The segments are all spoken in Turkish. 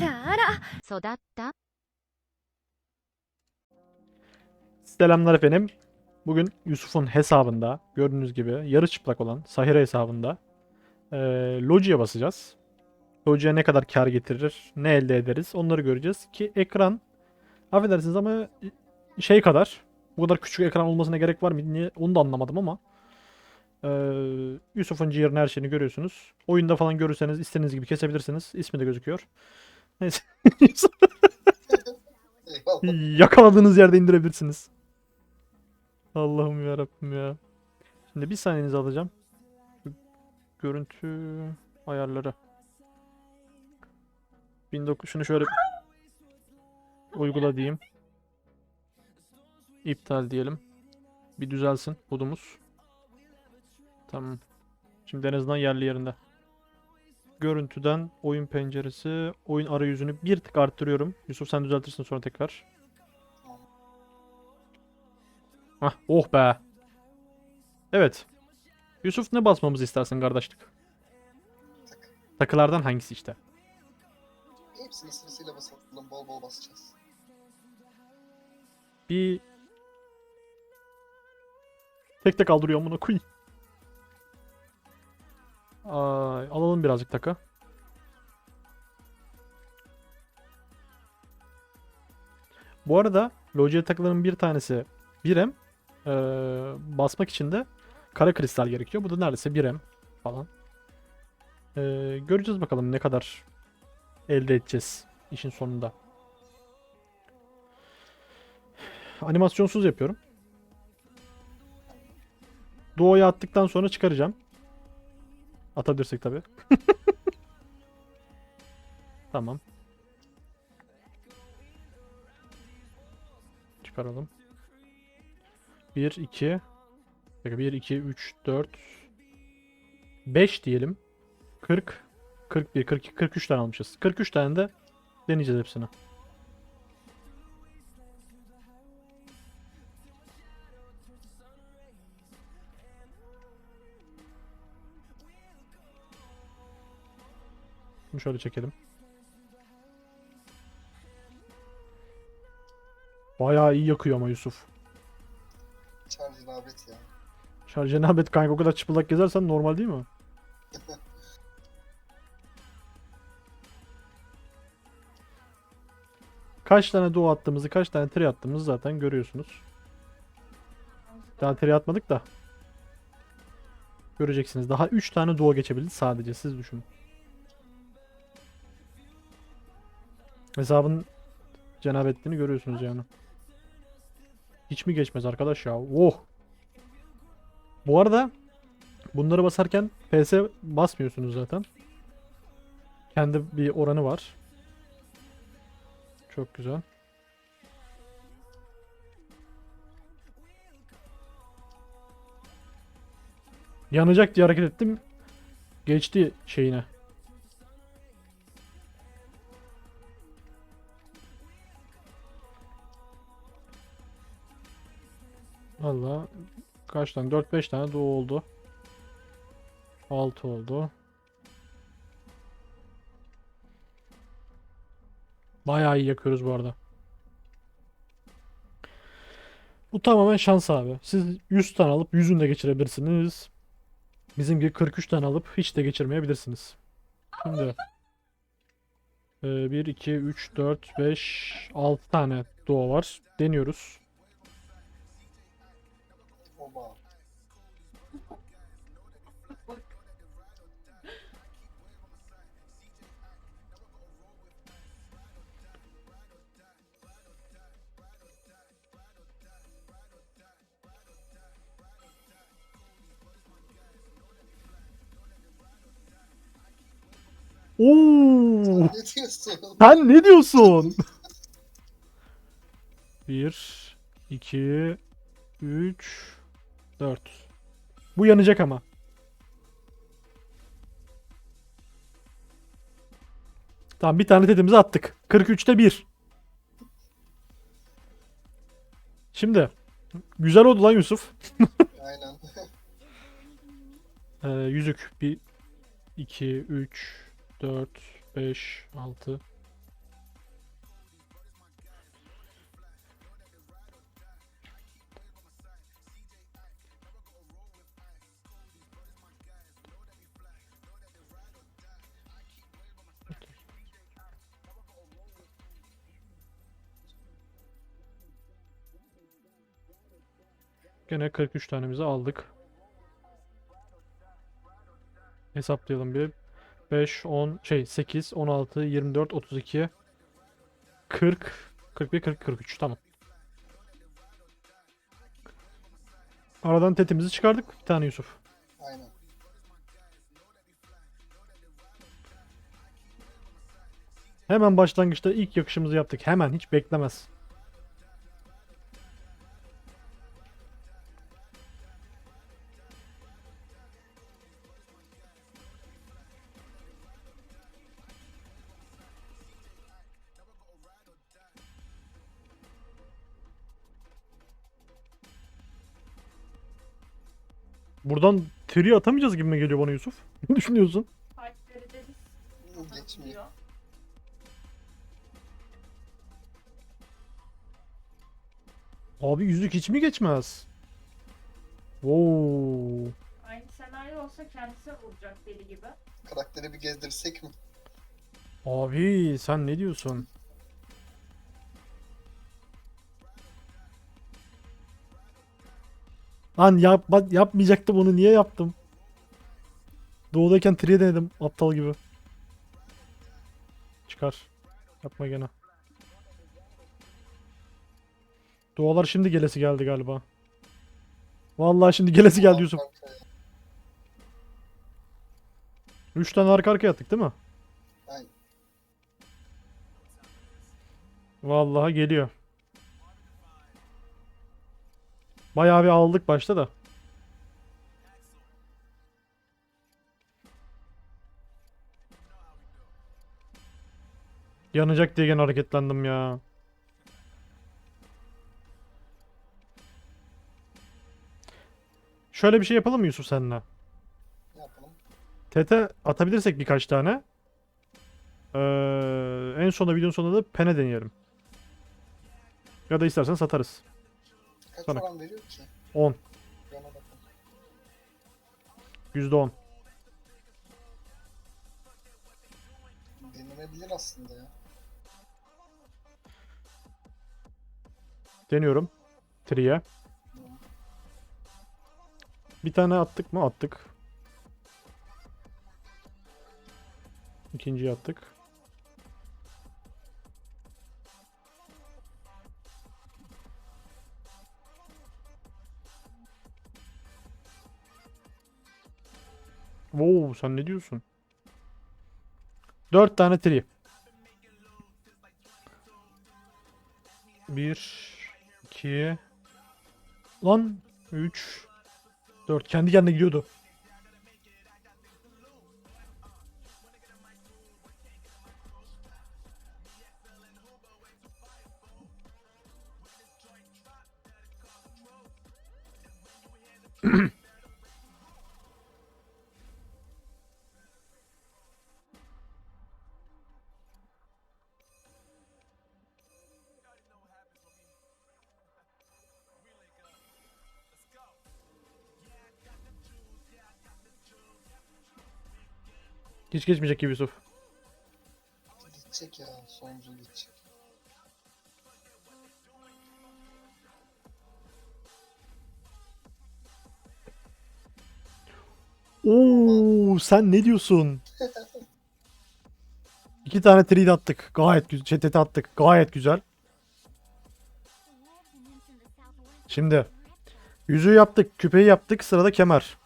らあら育った。 Selamlar efendim. Bugün Yusuf'un hesabında gördüğünüz gibi yarı çıplak olan Sahira hesabında eee Logi'ye basacağız. Logi'ye ne kadar kar getirir, ne elde ederiz onları göreceğiz ki ekran affedersiniz ama şey kadar bu kadar küçük ekran olmasına gerek var mı niye onu da anlamadım ama eee Yusuf'un ciğerini her şeyini görüyorsunuz. Oyunda falan görürseniz istediğiniz gibi kesebilirsiniz. İsmi de gözüküyor. Yakaladığınız yerde indirebilirsiniz. Allah'ım ya Rabbim ya. Şimdi bir saniyenizi alacağım. Görüntü ayarları. 19 şunu şöyle uygula diyeyim. İptal diyelim. Bir düzelsin kodumuz. Tamam. Şimdi en azından yerli yerinde. Görüntüden oyun penceresi, oyun arayüzünü bir tık arttırıyorum. Yusuf sen düzeltirsin sonra tekrar. Hah, oh be. Evet. Yusuf ne basmamızı istersin kardeşlik? Tak. Takılardan hangisi işte? Hepsini sırasıyla basalım. Bol bol basacağız. Bir tek tek kaldırıyorum bunu koy. Ay, alalım birazcık takı. Bu arada Logia takıların bir tanesi 1M. Ee, basmak için de kara kristal gerekiyor. Bu da neredeyse 1M falan. Ee, göreceğiz bakalım ne kadar elde edeceğiz işin sonunda. Animasyonsuz yapıyorum. Doğuya attıktan sonra çıkaracağım. Atabilirsek tabi. tamam. Çıkaralım. 1, 2 1, 2, 3, 4 5 diyelim. 40 41, 42, 43 tane almışız. 43 tane de deneyeceğiz hepsini. Bunu şöyle çekelim. Bayağı iyi yakıyor ama Yusuf. Çar cenabet ya. Şarj cenabet kanka o kadar çıplak gezersen normal değil mi? Kaç tane doğu attığımızı, kaç tane tri attığımızı zaten görüyorsunuz. Daha tri atmadık da. Göreceksiniz. Daha 3 tane doğu geçebildi sadece siz düşünün. Hesabın cenabetliğini görüyorsunuz yani. Hiç mi geçmez arkadaş ya? Oh! Bu arada bunları basarken PS basmıyorsunuz zaten. Kendi bir oranı var. Çok güzel. Yanacak diye hareket ettim. Geçti şeyine. Valla kaç tane? 4-5 tane doğu oldu. 6 oldu. Bayağı iyi yakıyoruz bu arada. Bu tamamen şans abi. Siz 100 tane alıp 100'ünü de geçirebilirsiniz. Bizim gibi 43 tane alıp hiç de geçirmeyebilirsiniz. Şimdi 1, 2, 3, 4, 5, 6 tane doğa var. Deniyoruz. Oo! Ne diyorsun? Sen ne diyorsun? 1 2 3 4 Bu yanacak ama. Tamam bir tane tetimizi attık. 43'te 1. Şimdi güzel oldu lan Yusuf. Aynen. Ee, yüzük 1 2 3 4, 5, 6. Gene 43 tanemizi aldık. Hesaplayalım bir. 5, 10, şey 8, 16, 24, 32, 40, 41, 40, 43. Tamam. Aradan tetimizi çıkardık bir tane Yusuf. Aynen. Hemen başlangıçta ilk yakışımızı yaptık. Hemen hiç beklemez. Buradan tri atamayacağız gibi mi geliyor bana Yusuf? Ne düşünüyorsun? Geçmiyor. Abi yüzlük hiç mi geçmez? Wow. Aynı senaryo olsa kendisi vuracak deli gibi. Karakteri bir gezdirsek mi? Abi sen ne diyorsun? Lan yapma, yapmayacaktım onu niye yaptım? Doğudayken triye denedim aptal gibi. Çıkar. Yapma gene. Doğalar şimdi gelesi geldi galiba. Vallahi şimdi gelesi geldi Yusuf. Kanka ya. 3 tane arka arkaya attık değil mi? Vallahi geliyor. Bayağı bir aldık başta da. Yanacak diye gene hareketlendim ya. Şöyle bir şey yapalım mı Yusuf seninle? Ne yapalım? TT atabilirsek birkaç tane. Ee, en sonunda videonun sonunda da pene deneyelim. Ya da istersen satarız. Kaç Sana. oran veriyor ki? 10. Bir ona bakın. %10. Denenebilir aslında ya. Deniyorum. Tri'ye. Bir tane attık mı? Attık. İkinciyi attık. Oo, sen ne diyorsun? Dört tane tri. Bir, iki, lan üç, dört. Kendi kendine gidiyordu. Hiç geçmeyecek gibi Yusuf. Gidecek ya. Sonuncu gidecek. Oo, sen ne diyorsun? İki tane trade attık. Gayet güzel. Çetete attık. Gayet güzel. Şimdi yüzüğü yaptık. Küpeyi yaptık. Sırada kemer.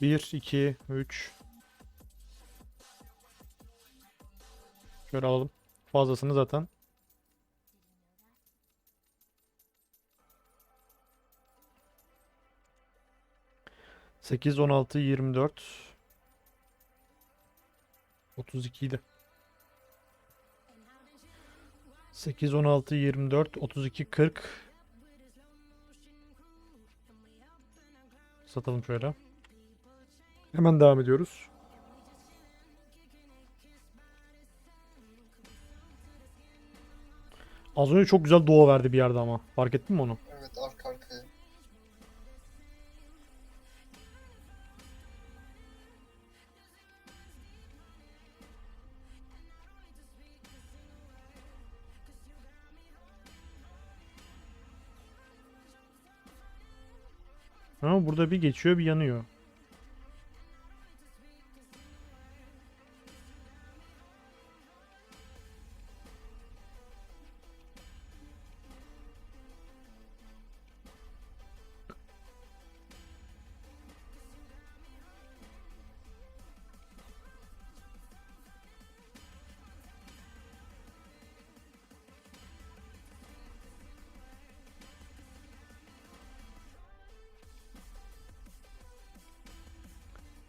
1, 2, 3. Şöyle alalım. Fazlasını zaten. Sekiz, on altı, yirmi dört. Otuz ikiydi. Sekiz, on altı, yirmi dört, otuz iki, kırk. Satalım şöyle. Hemen devam ediyoruz. Az önce çok güzel doğa verdi bir yerde ama. Fark ettin mi onu? Evet arka arkaya. Ama burada bir geçiyor bir yanıyor.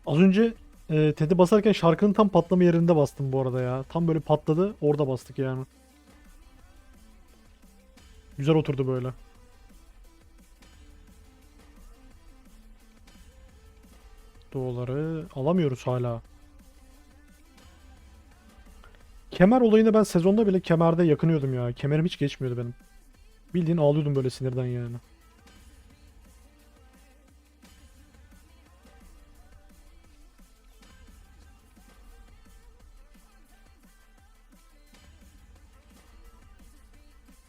Az önce e, TED'i basarken şarkının tam patlama yerinde bastım bu arada ya. Tam böyle patladı orada bastık yani. Güzel oturdu böyle. Doları alamıyoruz hala. Kemer olayını ben sezonda bile kemerde yakınıyordum ya. Kemerim hiç geçmiyordu benim. Bildiğin ağlıyordum böyle sinirden yani.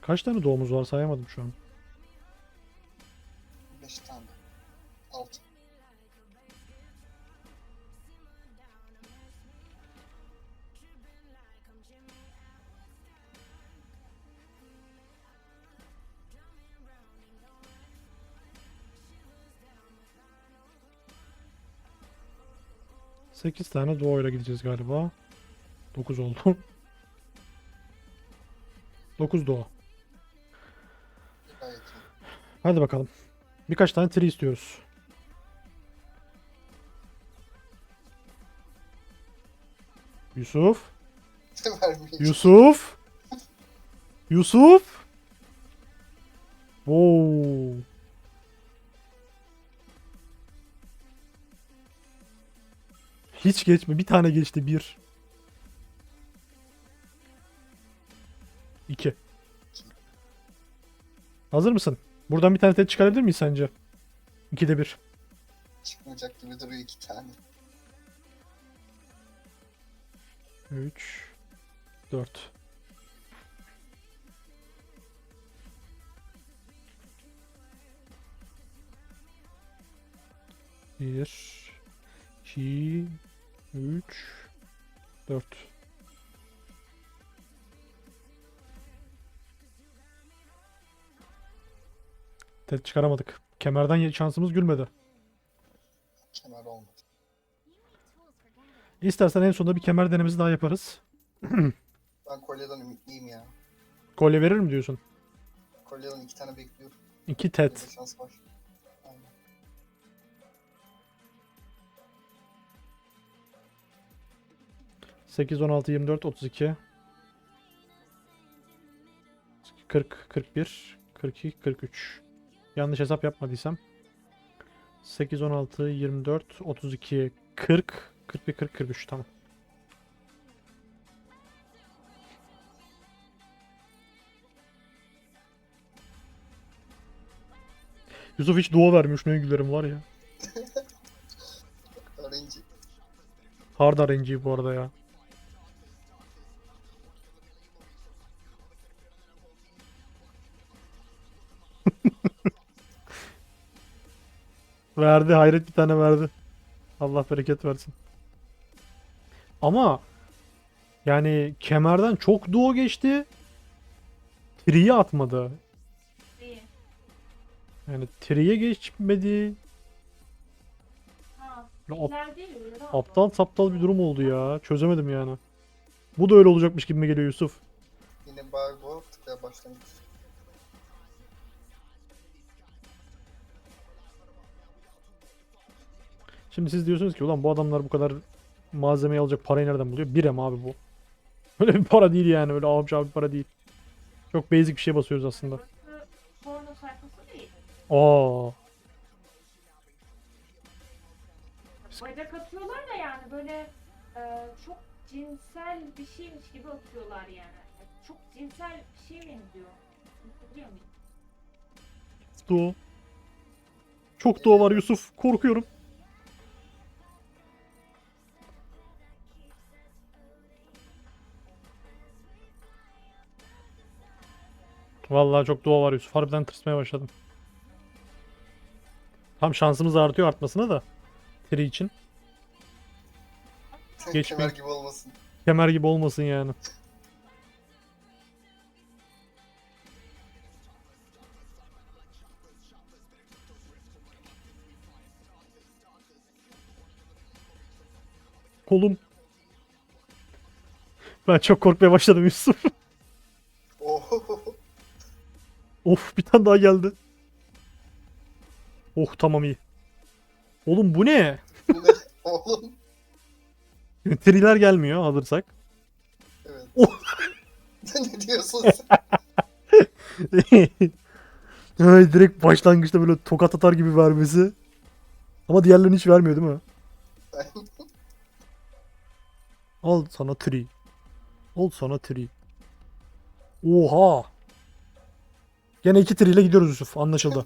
Kaç tane doğumuz var sayamadım şu an. 5 tane. 6. Sekiz tane doğuyla gideceğiz galiba. 9 oldu. 9 doğa. Hadi bakalım. Birkaç tane tri istiyoruz. Yusuf. Yusuf. Yusuf. Wow. Hiç geçme. Bir tane geçti. Bir. İki. Hazır mısın? Buradan bir tane tet çıkarabilir miyiz sence? İkide bir. Çıkmayacak gibi duruyor 2 tane. 3 4 1 2 3 4 Tet çıkaramadık. Kemerden şansımız gülmedi. Kemer olmadı. İstersen en sonunda bir kemer denemesi daha yaparız. Ben kolyeden ümitliyim ya. Kolye verir mi diyorsun? Kolyeden 2 tane bekliyorum. 2 Bir tet. şans var. Aynen. Sekiz, on altı, yirmi dört, otuz iki. Kırk, kırk bir, kırk iki, kırk üç. Yanlış hesap yapmadıysam. Sekiz, on altı, yirmi dört, otuz iki, kırk, kırk bir, kırk, kırk üç. Tamam. Yusuf hiç dua vermiyor. Şuna gülerim var ya. Öğrenci. Hard RNG bu arada ya. Verdi. Hayret bir tane verdi. Allah bereket versin. Ama yani kemerden çok duo geçti. Tri'yi atmadı. İyi. Yani tri'ye geçmedi. Ha. Ya ap- değil mi? Aptal saptal bir durum oldu ya. Çözemedim yani. Bu da öyle olacakmış gibi geliyor Yusuf. Yine Barbo tıkaya başlangıç. Şimdi siz diyorsunuz ki ulan bu adamlar bu kadar malzemeyi alacak parayı nereden buluyor? Birem abi bu. Öyle bir para değil yani. Öyle avuç bir para değil. Çok basic bir şey basıyoruz aslında. Aa, Bacak atıyorlar da yani böyle e, çok cinsel bir şeymiş gibi atıyorlar yani. Çok cinsel bir şey benziyor. Biliyor muyum? doğu. Çok doğu var Yusuf. Korkuyorum. Vallahi çok doğu var Yusuf. Harbiden tırsmaya başladım. Tam şansımız artıyor artmasına da. Tri için. Geçmiyor. Kemer gibi olmasın. Kemer gibi olmasın yani. Kolum. Ben çok korkmaya başladım Yusuf. Of bir tane daha geldi. Oh tamam iyi. Oğlum bu ne? Bu ne? Oğlum. Triler gelmiyor alırsak. Evet. Oh. ne diyorsun sen? Ay, direkt başlangıçta böyle tokat atar gibi vermesi. Ama diğerlerini hiç vermiyor değil mi? Al sana tree. Al sana tree. Oha. Gene iki tree ile gidiyoruz Yusuf. Anlaşıldı.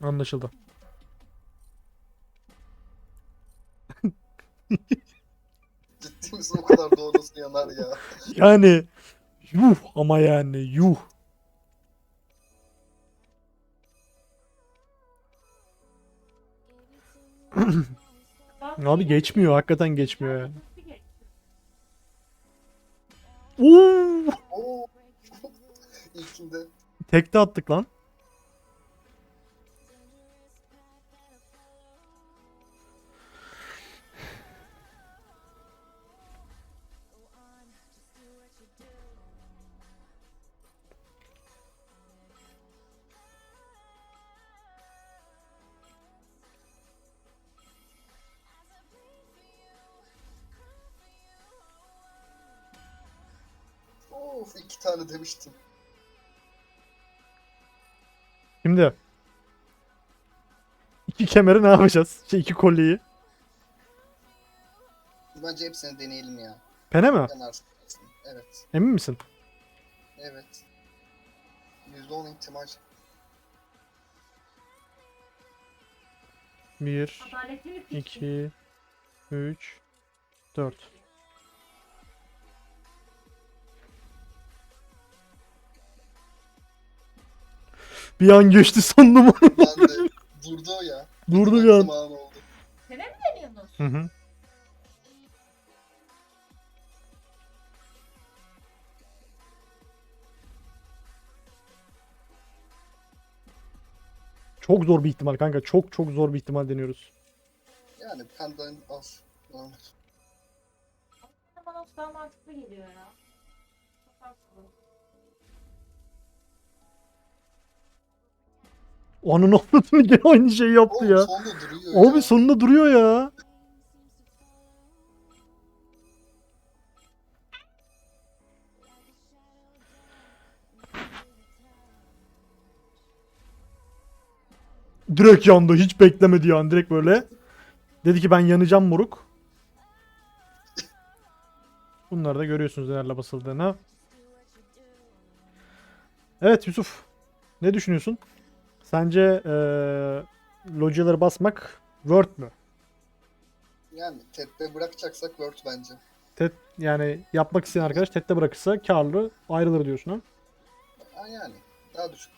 Anlaşıldı. Ciddi misin o kadar doğrusu yanar ya. Yani yuh ama yani yuh. Abi geçmiyor. Hakikaten geçmiyor yani. Oo! Oo. İlkinde. Tekte attık lan. Of iki tane demiştim. Şimdi iki kemeri ne yapacağız? Şey iki kolyeyi. Bence hepsini deneyelim ya. Pene mi? Evet. Emin misin? Evet. %10 ihtimal. Bir, Adaletli bir piç. Bir an geçti sandım onu. Ben de durdu o ya. Durdu bir an. Zamanı oldu. Sene mi deniyorsunuz? Hı hı. Çok zor bir ihtimal kanka. Çok çok zor bir ihtimal deniyoruz. Yani benden az. Normal. Bana daha mantıklı geliyor ya. Onun avradını gene aynı şeyi yaptı Oğlum ya. sonunda duruyor Abi ya. sonunda duruyor ya. Direkt yandı. Hiç beklemedi yani. Direkt böyle. Dedi ki ben yanacağım moruk. Bunları da görüyorsunuz nelerle basıldığını. Evet Yusuf. Ne düşünüyorsun? Sence eee locaları basmak worth mü? Yani tette bırakacaksak Word bence. Tet, yani yapmak isteyen arkadaş tette bırakırsa karlı ayrılır diyorsun ha. Yani. Daha düşük.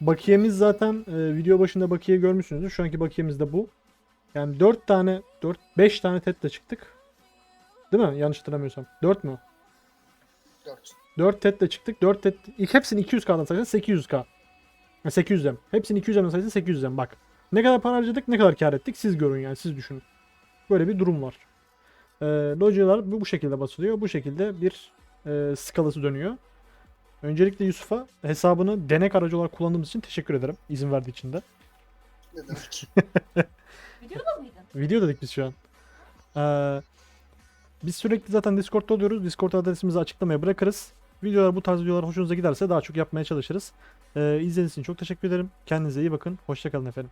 Bakiyemiz zaten e, video başında bakiye görmüşsünüzdür. Şu anki bakiyemiz de bu. Yani 4 tane 4 5 tane tetle çıktık. Değil mi? Yanlış hatırlamıyorsam. 4 mü? 4. 4 tetle çıktık. 4 tet ilk hepsini 200k'dan sayarsan 800k. Ha, 800'den. Hepsini 200'den sayarsan 800'den bak. Ne kadar para harcadık, ne kadar kar ettik siz görün yani siz düşünün. Böyle bir durum var. E, localar bu, bu şekilde basılıyor. Bu şekilde bir e, skalası dönüyor. Öncelikle Yusuf'a hesabını denek aracı olarak kullandığımız için teşekkür ederim. izin verdiği için de. Ne demek? Videoda mıydın? Video dedik biz şu an. Ee, biz sürekli zaten Discord'da oluyoruz. Discord adresimizi açıklamaya bırakırız. Videolar bu tarz videolar hoşunuza giderse daha çok yapmaya çalışırız. Ee, izlediğiniz için çok teşekkür ederim. Kendinize iyi bakın. Hoşçakalın efendim.